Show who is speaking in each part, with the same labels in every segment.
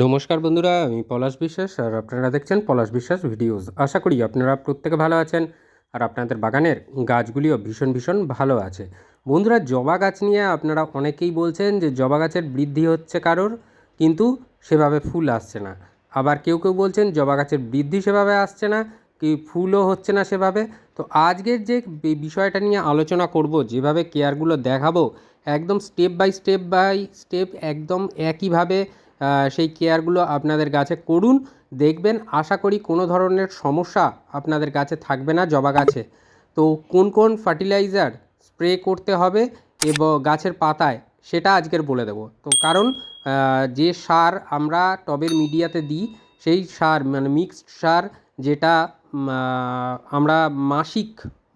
Speaker 1: নমস্কার বন্ধুরা, আমি পলাশ বিশ্বাস আর আপনারা দেখছেন পলাশ বিশ্বাস ভিডিওস। আশা করি আপনারা প্রত্যেকে ভালো আছেন আর আপনাদের বাগানের গাছগুলিও ভীষণ ভীষণ ভালো আছে। বন্ধুরা, জবা গাছ নিয়ে আপনারা অনেকেই বলছেন যে জবা গাছের বৃদ্ধি হচ্ছে কারোর, কিন্তু সেভাবে ফুল আসছে না। আবার কেউ কেউ বলছেন জবা গাছের বৃদ্ধি সেভাবে আসছে না, কি ফুলও হচ্ছে না সেভাবে। তো আজকের যে বিষয়টা নিয়ে আলোচনা করব, যেভাবে কেয়ারগুলো দেখাবো, একদম step by step by step একদম একইভাবে সেই কেয়ারগুলো আপনাদের গাছে করুন। দেখবেন, আশা করি কোনো ধরনের সমস্যা আপনাদের গাছে থাকবে না জবা গাছে। তো কোন কোন ফার্টিলাইজার স্প্রে করতে হবে এবং গাছের পাতায়, সেটা আজকের বলে দেবো। তো কারণ যে সার আমরা টবের মিডিয়াতে দিই, সেই সার মানে মিক্সড সার, যেটা আমরা মাসিক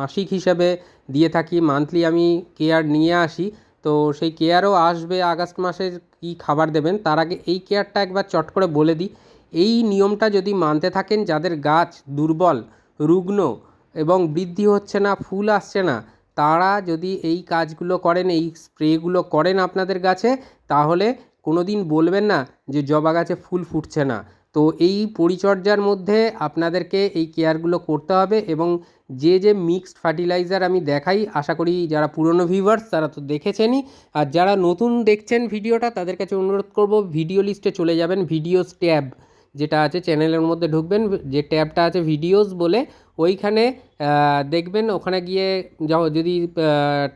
Speaker 1: মাসিক হিসাবে দিয়ে থাকি। মান্থলি আমি কেয়ার নিয়ে আসি। তো সেই কেয়ারও আসবে আগস্ট মাসে কী খাবার দেবেন, তার আগে এই কেয়ারটা একবার চট করে বলে দিই। এই নিয়মটা যদি মানতে থাকেন, যাদের গাছ দুর্বল, রুগ্ন এবং বৃদ্ধি হচ্ছে না, ফুল আসছে না, তারা যদি এই কাজগুলো করেন, এই স্প্রেগুলো করেন আপনাদের গাছে, তাহলে কোনো দিন বলবেন না যে জবা গাছে ফুল ফুটছে না। তো এই পরিচর্যার মধ্যে আপনাদেরকে এই কেয়ারগুলো করতে হবে এবং যে যে মিক্সড ফার্টিলাইজার আমি দেখাই, আশা করি যারা পুরনো ভিউয়ার্স তারা তো দেখেছেনই। আর যারা নতুন দেখছেন ভিডিওটা, তাদের কাছে অনুরোধ করব, ভিডিও লিস্টে চলে যাবেন, ভিডিওস ট্যাব। যেটা আছে চ্যানেলের মধ্যে ঢুকবেন, যে ট্যাবটা আছে ভিডিওস বলে, ওইখানে দেখবেন ওখানে গিয়ে যদি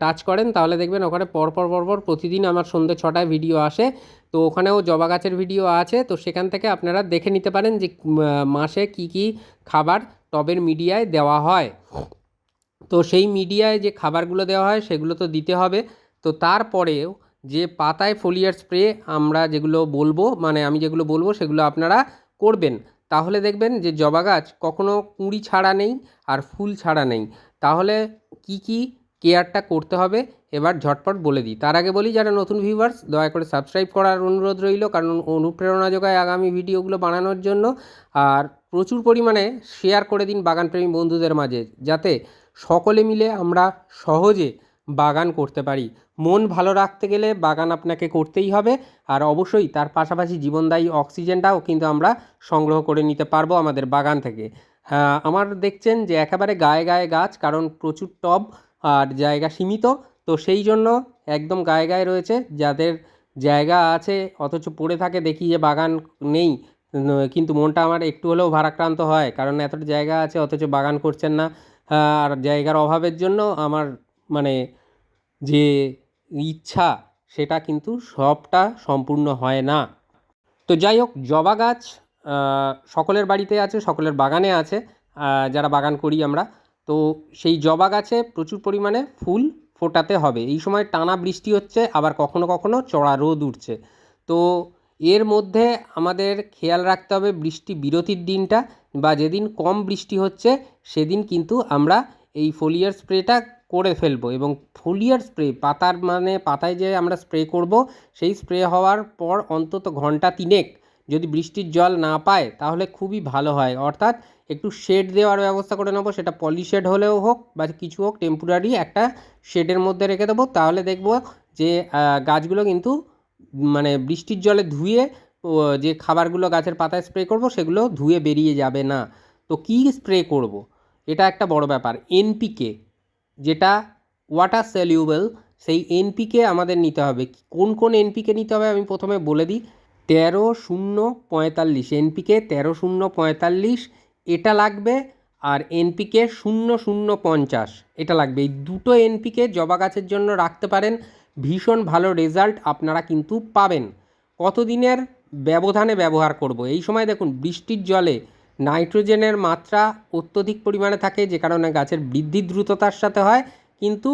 Speaker 1: টাচ করেন তাহলে দেখবেন ওখানে পরপর পরপর প্রতিদিন আমার সন্ধ্যে ছটায় ভিডিও আসে। তো ওখানেও জবা গাছের ভিডিও আছে, তো সেখান থেকে আপনারা দেখে নিতে পারেন যে মাসে কি কি খাবার টবের মিডিয়ায় দেওয়া হয়। তো সেই মিডিয়ায় যে খাবারগুলো দেওয়া হয় সেগুলো তো দিতে হবে। তো তারপরেও যে পাতায় ফোলিয়ার স্প্রে আমরা যেগুলো বলব মানে আমি যেগুলো বলব সেগুলো আপনারা করবেন, তাহলে দেখবেন যে জবা গাছ কখনো কুঁড়ি ছাড়া নেই আর ফুল ছাড়া নেই। তাহলে কি কি কেয়ারটা করতে হবে এবার ঝটপট বলে দিই। তার আগে বলি, যারা নতুন ভিউয়ার্স দয়া করে সাবস্ক্রাইব করার অনুরোধ রইল, কারণ অনুপ্রেরণা যোগায় আগামী ভিডিওগুলো বানানোর জন্য। আর প্রচুর পরিমাণে শেয়ার করে দিন বাগানপ্রেমী বন্ধুদের মাঝে, যাতে সকলে মিলে আমরা সহজে বাগান করতে পারি। মন ভালো রাখতে গেলে বাগান আপনাকে করতেই হবে। আর অবশ্যই তার পাশাপাশি জীবনদায়ী অক্সিজেনটাও কিন্তু আমরা সংগ্রহ করে নিতে পারব আমাদের বাগান থেকে। আমার দেখছেন যে একেবারে গায়ে গায়ে গাছ, কারণ প্রচুর টব আর জায়গা সীমিত। তো সেই জন্য একদম গায়ে গায়ে রয়েছে। যাদের জায়গা আছে, অথচ পড়ে থাকে, দেখি যে বাগান নেই। কিন্তু মনটা আমার একটু হলেও ভারাক্রান্ত হয়, কারণ এতটা জায়গা আছে, অথচ বাগান করছেন না। আর জায়গার অভাবের জন্য আমার মানে যে ইচ্ছা, সেটা কিন্তু সবটা সম্পূর্ণ হয় না। তো যাই হোক জবা গাছ সকলের বাড়িতে আছে, সকলের বাগানে আছে যারা বাগান করি আমরা, তো সেই জবা গাছে প্রচুর পরিমাণে ফুল ফোটাতে হবে। এই সময় টানা বৃষ্টি হচ্ছে, আবার কখনো কখনো চড়া রোদ উঠছে। তো এর মধ্যে আমাদের খেয়াল রাখতে হবে বৃষ্টি বিরতির দিনটা, বা যেদিন কম বৃষ্টি হচ্ছে, সেদিন কিন্তু আমরা এই ফোলিয়ার স্প্রেটা করে ফেলব এবং ফোলিয়ার স্প্রে, পাতার মানে পাতায় যে আমরা স্প্রে করব, সেই স্প্রে হওয়ার পর অন্তত ঘণ্টা তিনেক যদি বৃষ্টির জল না পায় তাহলে খুবই ভালো হয়। অর্থাৎ একটু শেড দেওয়ার ব্যবস্থা করে নেব, সেটা পলিশেড হলেও হোক বা কিছু হোক টেম্পোরারি একটা শেডের মধ্যে রেখে দেবো। তাহলে দেখব যে গাছগুলো কিন্তু মানে বৃষ্টির জলে ধুয়ে যে খাবারগুলো গাছের পাতায় স্প্রে করব, সেগুলো ধুয়ে বেরিয়ে যাবে না। তো কী স্প্রে করব? এটা একটা বড় ব্যাপার। এনপিকে যেটা ওয়াটার সেলিউবেল সেই এনপিকে আমাদের নিতে হবে। কোন কোন এনপিকে নিতে হবে আমি প্রথমে বলে দিই। তেরো শূন্য পঁয়তাল্লিশ। এনপিকে তেরো শূন্য পঁয়তাল্লিশ, এটা লাগবে। আর এনপিকে শূন্য শূন্য পঞ্চাশ, এটা লাগবে। এই দুটো এনপিকে জবা গাছের জন্য রাখতে পারেন। ভীষণ ভালো রেজাল্ট আপনারা কিন্তু পাবেন। কতদিনের ব্যবধানে ব্যবহার করব? এই সময় দেখুন, বৃষ্টির জলে নাইট্রোজেনের মাত্রা অত্যধিক পরিমাণে থাকে, যে কারণে গাছের বৃদ্ধি দ্রুততার সাথে হয়। কিন্তু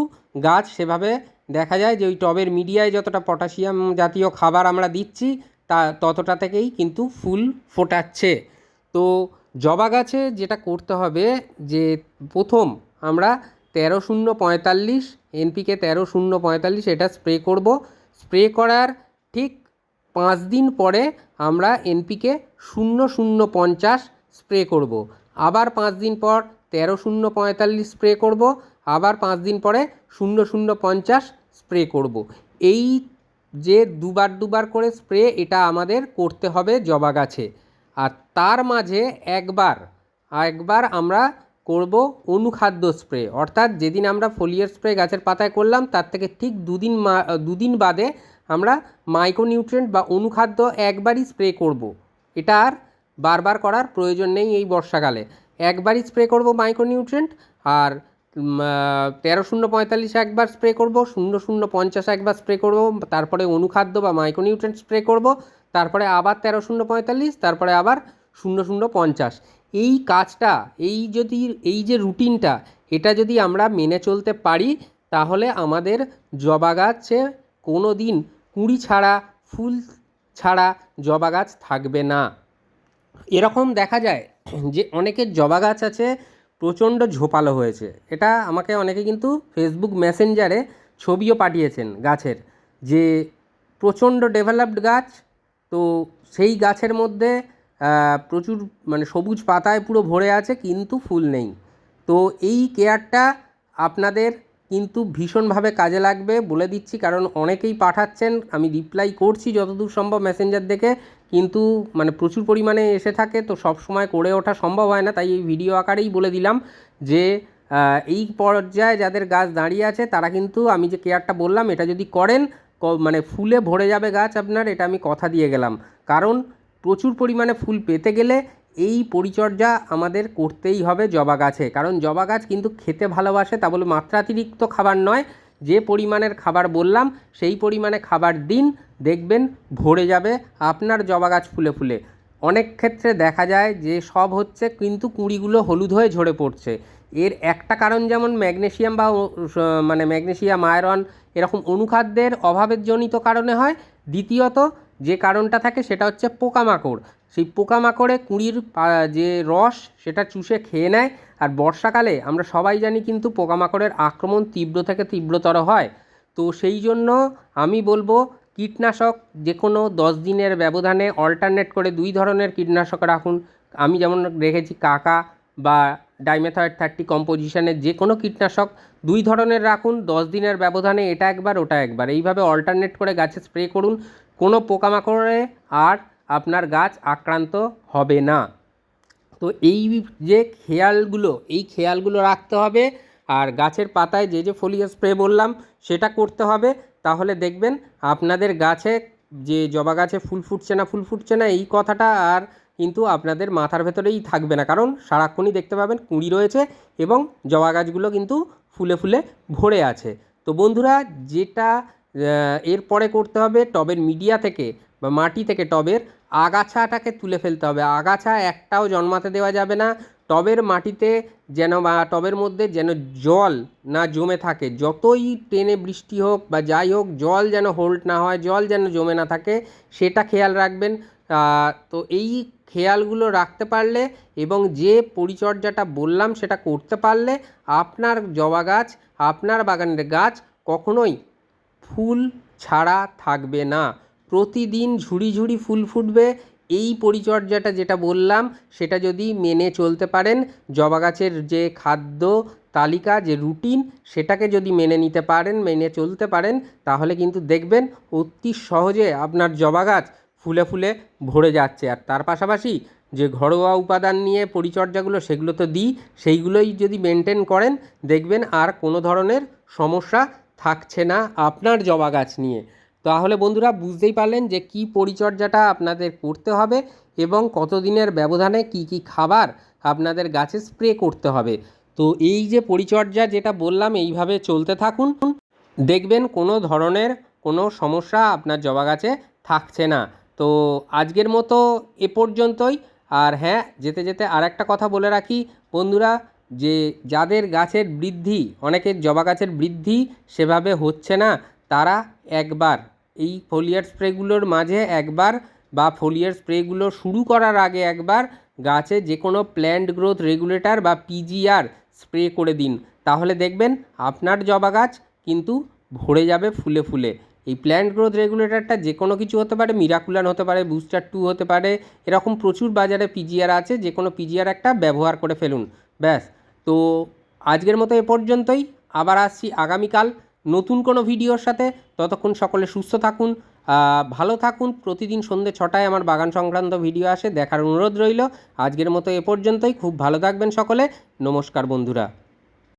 Speaker 1: গাছ সেভাবে দেখা যায় যে ওই টবের মিডিয়ায় যতটা পটাশিয়াম জাতীয় খাবার আমরা দিচ্ছি, তা ততটা থেকেই কিন্তু ফুল ফোটাচ্ছে। তো জবা গাছে যেটা করতে হবে যে প্রথম আমরা তেরো শূন্য পঁয়তাল্লিশ, এনপিকে তেরো শূন্য পঁয়তাল্লিশ এটা স্প্রে করব। স্প্রে করার ঠিক পাঁচ দিন পরে আমরা এনপিকে শূন্য শূন্য পঞ্চাশ স্প্রে করব। আবার পাঁচ দিন পর তেরো শূন্য পঁয়তাল্লিশ স্প্রে করব। আবার পাঁচ দিন পরে শূন্য শূন্য পঞ্চাশ স্প্রে করব। এই যে দুবার দুবার করে স্প্রে, এটা আমাদের করতে হবে জবা গাছে। আর তার মাঝে একবার একবার আমরা করব অনুখাদ্য স্প্রে। অর্থাৎ যেদিন আমরা ফোলিয়ার স্প্রে গাছের পাতায় করলাম, তার থেকে ঠিক দুদিন মা, দুদিন বাদে আমরা মাইক্রোনিউট্রিয়েন্ট বা অনুখাদ্য একবারই স্প্রে করব। এটা আর বারবার করার প্রয়োজন নেই এই বর্ষাকালে। একবারই স্প্রে করব মাইক্রোনিউট্রিয়েন্ট আর তেরো শূন্য পঁয়তাল্লিশ একবার স্প্রে করব, শূন্য শূন্য পঞ্চাশ একবার স্প্রে করব, তারপরে অনুখাদ্য বা মাইক্রোনিউট্রিয়েন্ট স্প্রে করব, তারপরে আবার তেরো শূন্য পঁয়তাল্লিশ, তারপরে আবার শূন্য শূন্য পঞ্চাশ। এই কাজটা, এই যদি, এই যে রুটিনটা, এটা যদি আমরা মেনে চলতে পারি, তাহলে আমাদের জবা গাছে কোনো দিন কুঁড়ি ছাড়া, ফুল ছাড়া জবা গাছ থাকবে না। এরকম দেখা যায় যে অনেকের জবা গাছ আছে, প্রচণ্ড ঝোপালো হয়েছে। এটা আমাকে অনেকে কিন্তু ফেসবুক মেসেঞ্জারে ছবিও পাঠিয়েছেন গাছের যে প্রচণ্ড ডেভেলপড গাছ, তো সেই গাছের মধ্যে প্রচুর মানে সবুজ পাতায় পুরো ভরে আছে, কিন্তু ফুল নেই। তো এই কেয়ারটা আপনাদের কিন্তু ভীষণভাবে কাজে লাগবে বলে দিচ্ছি, কারণ অনেকেই পাঠাচ্ছেন, আমি রিপ্লাই করছি যতদূর সম্ভব মেসেঞ্জার দেখে। কিন্তু মানে প্রচুর পরিমাণে এসে থাকে, তো সব সময় করে ওঠা সম্ভব হয় না। তাই এই ভিডিও আকারেই বলে দিলাম যে এই পর্যায়ে যাদের গাছ দাঁড়িয়ে আছে, তারা কিন্তু আমি যে কেয়ারটা বললাম, এটা যদি করেন মানে ফুলে ভরে যাবে গাছ আপনার, এটা আমি কথা দিয়ে গেলাম। কারণ প্রচুর পরিমাণে ফুল পেতে গেলে এই পরিচর্যা আমাদের করতেই হবে জবা গাছে। কারণ জবা গাছ কিন্তু খেতে ভালোবাসে, তা বলে মাত্রাতিরিক্ত খাবার নয়। যে পরিমাণের খাবার বললাম, সেই পরিমাণে খাবার দিন, দেখবেন ভরে যাবে আপনার জবা গাছ ফুলে ফুলে। অনেক ক্ষেত্রে দেখা যায় যে সব হচ্ছে কিন্তু কুঁড়িগুলো হলুদ হয়ে ঝরে পড়ছে। এর একটা কারণ যেমন ম্যাগনেশিয়াম বা মানে ম্যাগনেশিয়াম, আয়রন এরকম অনুখাদ্যের অভাবের জনিত কারণে হয়। দ্বিতীয়ত যে কারণটা থাকে সেটা হচ্ছে পোকামাকড়। সেই পোকামাকড়ে কুঁড়ির যে রস সেটা চুষে খেয়ে নেয়। আর বর্ষাকালে আমরা সবাই জানি কিন্তু পোকামাকড়ের আক্রমণ তীব্র থেকে তীব্রতর হয়। তো সেই জন্য আমি বলব কীটনাশক যে কোনো দশ দিনের ব্যবধানে অল্টারনেট করে দুই ধরনের কীটনাশক রাখুন। আমি যেমন রেখেছি কাকা বা ডাইমেথয়েড থার্টি কম্পোজিশনের যে কোনো কীটনাশক দুই ধরনের রাখুন। দশ দিনের ব্যবধানে এটা একবার, ওটা একবার। এইভাবে অল্টারনেট করে গাছে স্প্রে করুন। কোনো পোকামাকড়ে আর আপনার গাছ আক্রান্ত হবে না। তো এই যে খেয়ালগুলো, এই খেয়ালগুলো রাখতে হবে আর গাছের পাতায় যে যে ফোলিও স্প্রে বললাম, সেটা করতে হবে। তাহলে দেখবেন আপনাদের গাছে যে জবা গাছে ফুল ফুটছে না, ফুল ফুটছে না, এই কথাটা আর কিন্তু আপনাদের মাথার ভেতরেই থাকবে না। কারণ সারাক্ষণই দেখতে পাবেন কুঁড়ি রয়েছে এবং জবা গাছগুলো কিন্তু ফুলে ফুলে ভরে আছে। তো বন্ধুরা, যেটা এরপরে করতে হবে টবের মিডিয়া থেকে বা মাটি থেকে টবের আগাছাটাকে তুলে ফেলতে হবে। আগাছা একটাও জন্মাতে দেওয়া যাবে না। টবের মাটিতে যেন বা টবের মধ্যে যেন জল না জমে থাকে। যতই টেনে বৃষ্টি হোক বা যাই হোক, জল যেন হোল্ড না হয়, জল যেন জমে না থাকে, সেটা খেয়াল রাখবেন। তো এই খেয়ালগুলো রাখতে পারলে এবং যে পরিচর্যাটা বললাম সেটা করতে পারলে আপনার জবা গাছ, আপনার বাগানের গাছ কখনোই ফুল ছাড়া থাকবে না। প্রতিদিন ঝুড়ি ঝুড়ি ফুল ফুটবে। এই পরিচর্যাটা যেটা বললাম, সেটা যদি মেনে চলতে পারেন, জবা গাছের যে খাদ্য তালিকা, যে রুটিন, সেটাকে যদি মেনে নিতে পারেন, মেনে চলতে পারেন, তাহলে কিন্তু দেখবেন অতি সহজে আপনার জবা গাছ ফুলে ফুলে ভরে যাচ্ছে। আর তার পাশাপাশি যে ঘরোয়া উপাদান নিয়ে পরিচর্যাগুলো, সেগুলো তো দিই, সেইগুলোই যদি মেনটেন করেন, দেখবেন আর কোনো ধরনের সমস্যা থাকছে না আপনার জবা গাছ নিয়ে। তাহলে বন্ধুরা বুঝতেই পারলেন যে কি পরিচর্যাটা আপনাদের করতে হবে এবং কতদিনের ব্যবধানে কি কি খাবার আপনাদের গাছে স্প্রে করতে হবে। তো এই যে পরিচর্যা যেটা বললাম, এইভাবে চলতে থাকুন। দেখবেন কোনো ধরনের কোনো সমস্যা আপনার জবা গাছে থাকছে না। তো আজকের মতো এ পর্যন্তই। আর হ্যাঁ যেতে যেতে আর একটা কথা বলে রাখি। বন্ধুরা যে যাদের গাছের বৃদ্ধি, অনেকের জবা গাছের বৃদ্ধি সেভাবে হচ্ছে না, তারা একবার এই ফোলিয়ার স্প্রেগুলোর মাঝে একবার বা ফোলিয়ার স্প্রেগুলো শুরু করার আগে একবার গাছে যে কোনো প্ল্যান্ট গ্রোথ রেগুলেটর বা পিজিআর স্প্রে করে দিন। তাহলে দেখবেন আপনার জবা গাছ কিন্তু ভরে যাবে ফুলে ফুলে। এই প্ল্যান্ট গ্রোথ রেগুলেটরটা যে কোনো কিছু হতে পারে, মিরাকুলান হতে পারে, বুস্টার টু হতে পারে, এরকম প্রচুর বাজারে পিজিআর আছে, যে কোনো পিজিআর একটা ব্যবহার করে ফেলুন। ব্যাস। তো আজকের মতো এ পর্যন্তই। আবার আসছি আগামীকাল নতুন কোনো ভিডিওর সাথে। ততক্ষণ সকলে সুস্থ থাকুন ভালো থাকুন। প্রতিদিন সন্ধ্যে ছটায় আমার বাগান সংক্রান্ত ভিডিও আসে, দেখার অনুরোধ রইল। আজকের মতো এ পর্যন্তই। খুব ভালো থাকবেন সকলে। নমস্কার বন্ধুরা।